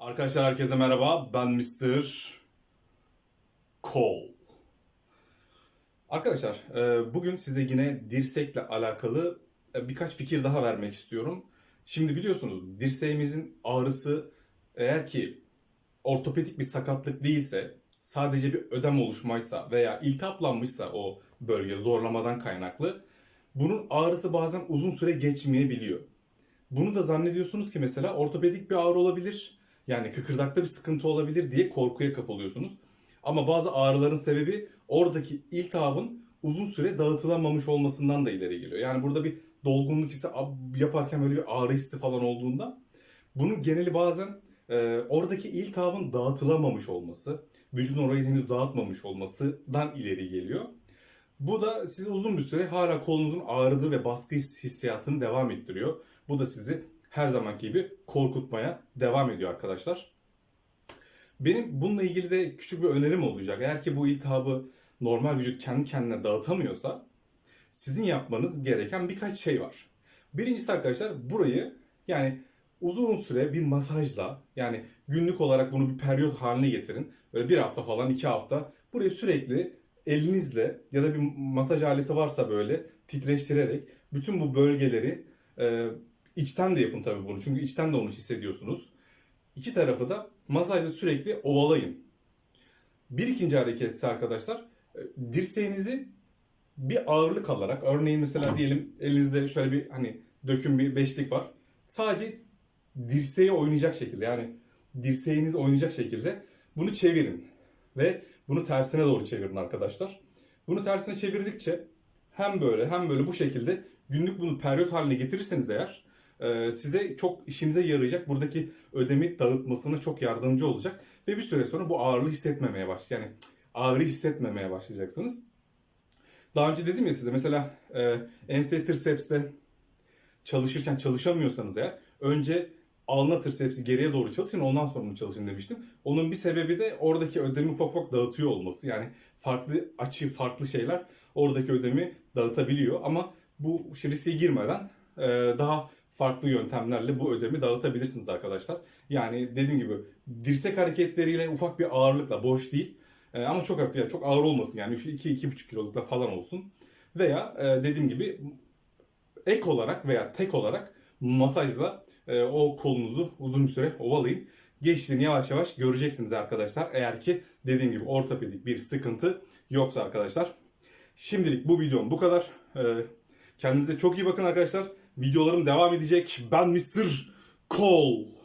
Arkadaşlar herkese merhaba. Ben Mr. Cole. Arkadaşlar e, bugün size yine dirsekle alakalı e, birkaç fikir daha vermek istiyorum. Şimdi biliyorsunuz dirseğimizin ağrısı eğer ki ortopedik bir sakatlık değilse sadece bir ödem oluşmaysa veya iltihaplanmışsa o bölge zorlamadan kaynaklı bunun ağrısı bazen uzun süre geçmeyebiliyor. Bunu da zannediyorsunuz ki mesela ortopedik bir ağrı olabilir. Yani kıkırdakta bir sıkıntı olabilir diye korkuya kapılıyorsunuz. Ama bazı ağrıların sebebi oradaki iltihabın uzun süre dağıtılamamış olmasından da ileri geliyor. Yani burada bir dolgunluk hissi yaparken böyle bir ağrı hissi falan olduğunda bunun geneli bazen e, oradaki iltihabın dağıtılamamış olması, vücudun orayı henüz dağıtmamış olmasından ileri geliyor. Bu da sizi uzun bir süre hala kolunuzun ağrıdığı ve baskı his- hissiyatını devam ettiriyor. Bu da sizi her zamanki gibi korkutmaya devam ediyor arkadaşlar. Benim bununla ilgili de küçük bir önerim olacak. Eğer ki bu iltihabı normal vücut kendi kendine dağıtamıyorsa sizin yapmanız gereken birkaç şey var. Birincisi arkadaşlar burayı yani uzun süre bir masajla yani günlük olarak bunu bir periyot haline getirin. Böyle bir hafta falan iki hafta burayı sürekli elinizle ya da bir masaj aleti varsa böyle titreştirerek bütün bu bölgeleri e, içten de yapın tabii bunu. Çünkü içten de onu hissediyorsunuz. İki tarafı da masajla sürekli ovalayın. Bir ikinci hareket ise arkadaşlar e, dirseğinizi bir ağırlık alarak örneğin mesela diyelim elinizde şöyle bir hani döküm bir beşlik var. Sadece dirseğe oynayacak şekilde yani dirseğiniz oynayacak şekilde bunu çevirin. Ve bunu tersine doğru çevirin arkadaşlar. Bunu tersine çevirdikçe hem böyle hem böyle bu şekilde günlük bunu periyot haline getirirseniz eğer size çok işinize yarayacak. Buradaki ödemi dağıtmasına çok yardımcı olacak. Ve bir süre sonra bu ağırlığı hissetmemeye baş yani ağrı hissetmemeye başlayacaksınız. Daha önce dedim ya size mesela e, ense triseps'te çalışırken çalışamıyorsanız eğer önce alna trisepsi geriye doğru çalışın ondan sonra mı çalışın demiştim. Onun bir sebebi de oradaki ödemi ufak ufak dağıtıyor olması. Yani farklı açı, farklı şeyler oradaki ödemi dağıtabiliyor. Ama bu riske girmeden e, daha farklı yöntemlerle bu ödemi dağıtabilirsiniz arkadaşlar. Yani dediğim gibi dirsek hareketleriyle ufak bir ağırlıkla boş değil e, ama çok hafif yani çok ağır olmasın yani 2-2,5 kilolukta falan olsun. Veya e, dediğim gibi ek olarak veya tek olarak masajla e, o kolunuzu uzun bir süre ovalayın. Geçtiğini yavaş yavaş göreceksiniz arkadaşlar. Eğer ki dediğim gibi ortopedik bir sıkıntı yoksa arkadaşlar. Şimdilik bu videom bu kadar. E, kendinize çok iyi bakın arkadaşlar. Videolarım devam edecek. Ben Mr. Cole.